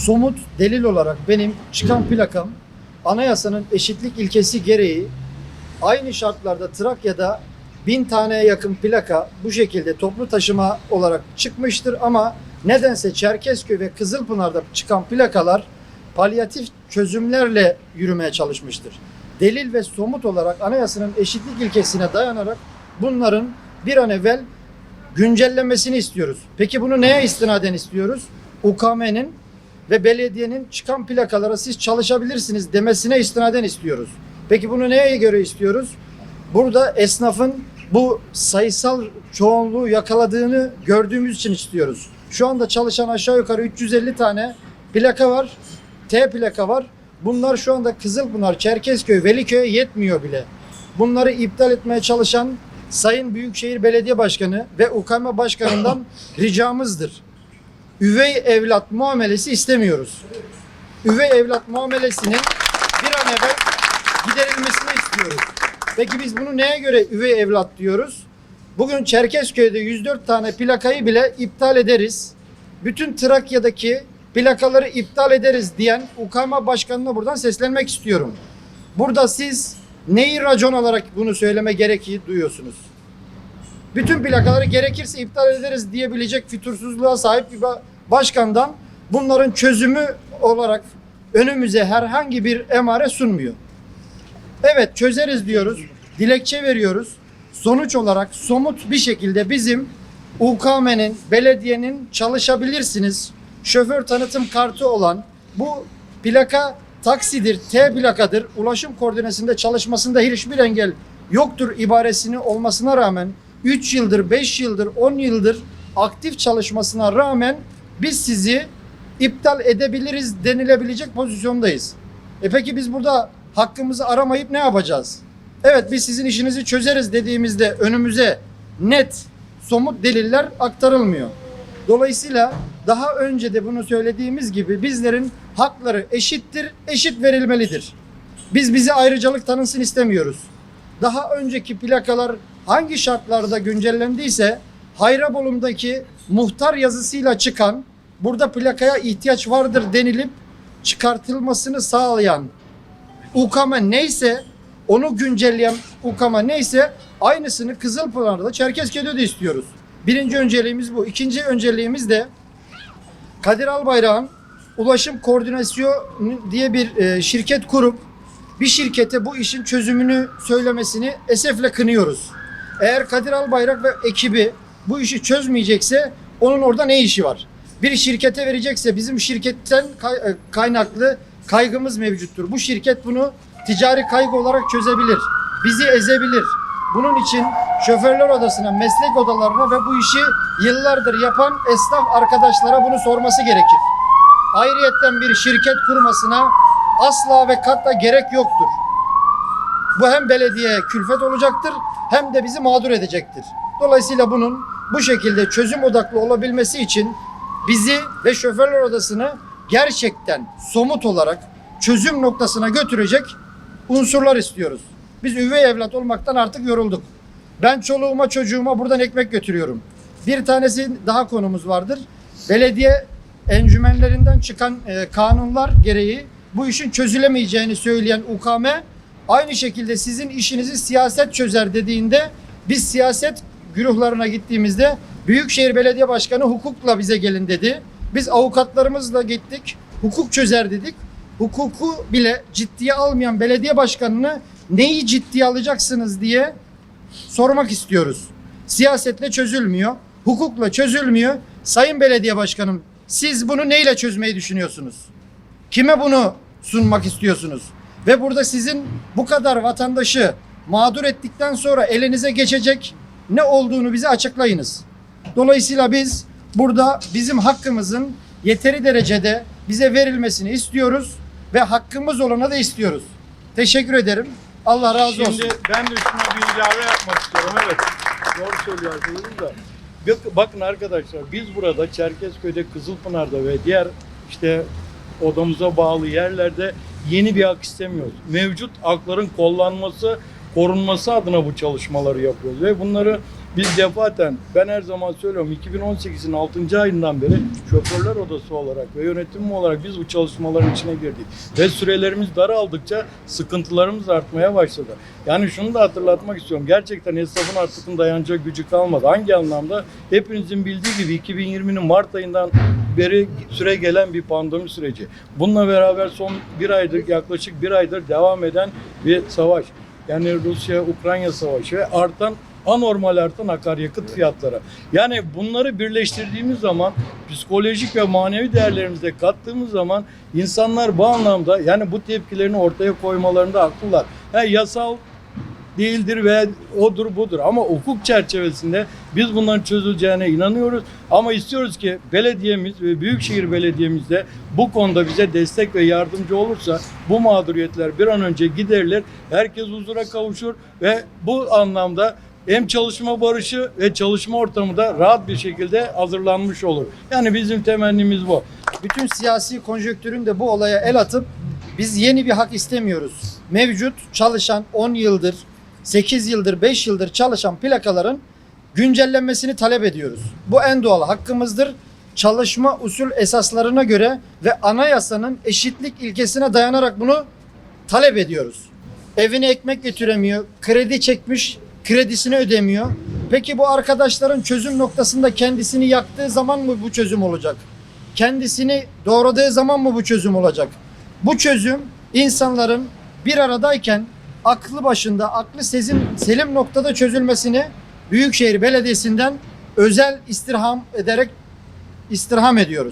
somut delil olarak benim çıkan plakam anayasanın eşitlik ilkesi gereği aynı şartlarda Trakya'da bin taneye yakın plaka bu şekilde toplu taşıma olarak çıkmıştır ama nedense Çerkezköy ve Kızılpınar'da çıkan plakalar palyatif çözümlerle yürümeye çalışmıştır. Delil ve somut olarak anayasanın eşitlik ilkesine dayanarak bunların bir an evvel güncellenmesini istiyoruz. Peki bunu neye istinaden istiyoruz? UKM'nin ve belediyenin çıkan plakalara siz çalışabilirsiniz demesine istinaden istiyoruz. Peki bunu neye göre istiyoruz? Burada esnafın bu sayısal çoğunluğu yakaladığını gördüğümüz için istiyoruz. Şu anda çalışan aşağı yukarı 350 tane plaka var. T plaka var. Bunlar şu anda Kızılpınar, Çerkezköy, Veliköy'e yetmiyor bile. Bunları iptal etmeye çalışan Sayın Büyükşehir Belediye Başkanı ve UKM Başkanı'ndan ricamızdır. Üvey evlat muamelesi istemiyoruz. Üvey evlat muamelesinin bir an evvel giderilmesini istiyoruz. Peki biz bunu neye göre üvey evlat diyoruz? Bugün Çerkezköy'de 104 tane plakayı bile iptal ederiz. Bütün Trakya'daki plakaları iptal ederiz diyen UKM Başkanı'na buradan seslenmek istiyorum. Burada siz neyi racon olarak bunu söyleme gereği duyuyorsunuz? Bütün plakaları gerekirse iptal ederiz diyebilecek fütursuzluğa sahip bir ba- başkandan bunların çözümü olarak önümüze herhangi bir emare sunmuyor. Evet çözeriz diyoruz. Dilekçe veriyoruz. Sonuç olarak somut bir şekilde bizim UKM'nin, belediyenin çalışabilirsiniz. Şoför tanıtım kartı olan bu plaka taksidir, T plakadır. Ulaşım koordinesinde çalışmasında hiçbir engel yoktur ibaresini olmasına rağmen 3 yıldır, 5 yıldır, 10 yıldır aktif çalışmasına rağmen biz sizi iptal edebiliriz denilebilecek pozisyondayız. E peki biz burada hakkımızı aramayıp ne yapacağız? Evet biz sizin işinizi çözeriz dediğimizde önümüze net somut deliller aktarılmıyor. Dolayısıyla daha önce de bunu söylediğimiz gibi bizlerin hakları eşittir, eşit verilmelidir. Biz bize ayrıcalık tanınsın istemiyoruz. Daha önceki plakalar hangi şartlarda güncellendiyse Hayrabolum'daki muhtar yazısıyla çıkan burada plakaya ihtiyaç vardır denilip çıkartılmasını sağlayan UKM'a neyse onu güncelleyen UKM'a neyse aynısını Kızılpınar'da Çerkezköy'de de istiyoruz. Birinci önceliğimiz bu. İkinci önceliğimiz de Kadir Albayrak'ın Ulaşım Koordinasyonu diye bir e, şirket kurup bir şirkete bu işin çözümünü söylemesini esefle kınıyoruz. Eğer Kadir Albayrak ve ekibi bu işi çözmeyecekse onun orada ne işi var? Bir şirkete verecekse bizim şirketten e, kaynaklı kaygımız mevcuttur. Bu şirket bunu ticari kaygı olarak çözebilir. Bizi ezebilir. Bunun için şoförler odasına, meslek odalarına ve bu işi yıllardır yapan esnaf arkadaşlara bunu sorması gerekir. Ayrıyetten bir şirket kurmasına asla ve katla gerek yoktur. Bu hem belediyeye külfet olacaktır hem de bizi mağdur edecektir. Dolayısıyla bunun bu şekilde çözüm odaklı olabilmesi için bizi ve şoförler odasını gerçekten somut olarak çözüm noktasına götürecek unsurlar istiyoruz. Biz üvey evlat olmaktan artık yorulduk. Ben çoluğuma çocuğuma buradan ekmek götürüyorum. Bir tanesi daha konumuz vardır. Belediye encümenlerinden çıkan e, kanunlar gereği bu işin çözülemeyeceğini söyleyen UKM aynı şekilde sizin işinizi siyaset çözer dediğinde biz siyaset güruhlarına gittiğimizde Büyükşehir Belediye Başkanı hukukla bize gelin dedi. Biz avukatlarımızla gittik. Hukuk çözer dedik. Hukuku bile ciddiye almayan belediye başkanını neyi ciddiye alacaksınız diye sormak istiyoruz. Siyasetle çözülmüyor, hukukla çözülmüyor. Sayın Belediye Başkanım, siz bunu neyle çözmeyi düşünüyorsunuz? Kime bunu sunmak istiyorsunuz? Ve burada sizin bu kadar vatandaşı mağdur ettikten sonra elinize geçecek ne olduğunu bize açıklayınız. Dolayısıyla biz burada bizim hakkımızın yeteri derecede bize verilmesini istiyoruz ve hakkımız olana da istiyoruz. Teşekkür ederim. Allah razı olsun. Şimdi ben de şuna bir ilave yapmak istiyorum. Evet. Doğru söylüyor arkadaşım da. Bak- Bakın arkadaşlar biz burada Çerkezköy'de, Kızılpınar'da ve diğer işte odamıza bağlı yerlerde yeni bir hak istemiyoruz. Mevcut hakların kollanması, korunması adına bu çalışmaları yapıyoruz ve bunları Biz defaten ben her zaman söylüyorum 2018'in 6. ayından beri şoförler odası olarak ve yönetim olarak biz bu çalışmaların içine girdik. Ve sürelerimiz daraldıkça sıkıntılarımız artmaya başladı. Yani şunu da hatırlatmak istiyorum. Gerçekten esnafın artık dayanacak gücü kalmadı. Hangi anlamda? Hepinizin bildiği gibi 2020'nin Mart ayından beri süre gelen bir pandemi süreci. Bununla beraber son bir aydır yaklaşık bir aydır devam eden bir savaş. Yani Rusya-Ukrayna savaşı ve artan anormal artan akaryakıt fiyatları. Yani bunları birleştirdiğimiz zaman psikolojik ve manevi değerlerimize kattığımız zaman insanlar bu anlamda yani bu tepkilerini ortaya koymalarında haklılar. Ha, yasal değildir ve odur budur ama hukuk çerçevesinde biz bunların çözüleceğine inanıyoruz ama istiyoruz ki belediyemiz ve Büyükşehir Belediye'miz de bu konuda bize destek ve yardımcı olursa bu mağduriyetler bir an önce giderilir, herkes huzura kavuşur ve bu anlamda hem çalışma barışı ve çalışma ortamı da rahat bir şekilde hazırlanmış olur. Yani bizim temennimiz bu. Bütün siyasi konjonktürün de bu olaya el atıp biz yeni bir hak istemiyoruz. Mevcut çalışan 10 yıldır, 8 yıldır, 5 yıldır çalışan plakaların güncellenmesini talep ediyoruz. Bu en doğal hakkımızdır. Çalışma usul esaslarına göre ve anayasanın eşitlik ilkesine dayanarak bunu talep ediyoruz. Evine ekmek götüremiyor, kredi çekmiş, kredisini ödemiyor. Peki bu arkadaşların çözüm noktasında kendisini yaktığı zaman mı bu çözüm olacak? kendisini doğradığı zaman mı bu çözüm olacak? Bu çözüm insanların bir aradayken aklı başında, aklı sezim, selim noktada çözülmesini Büyükşehir Belediyesi'nden özel istirham ederek istirham ediyoruz.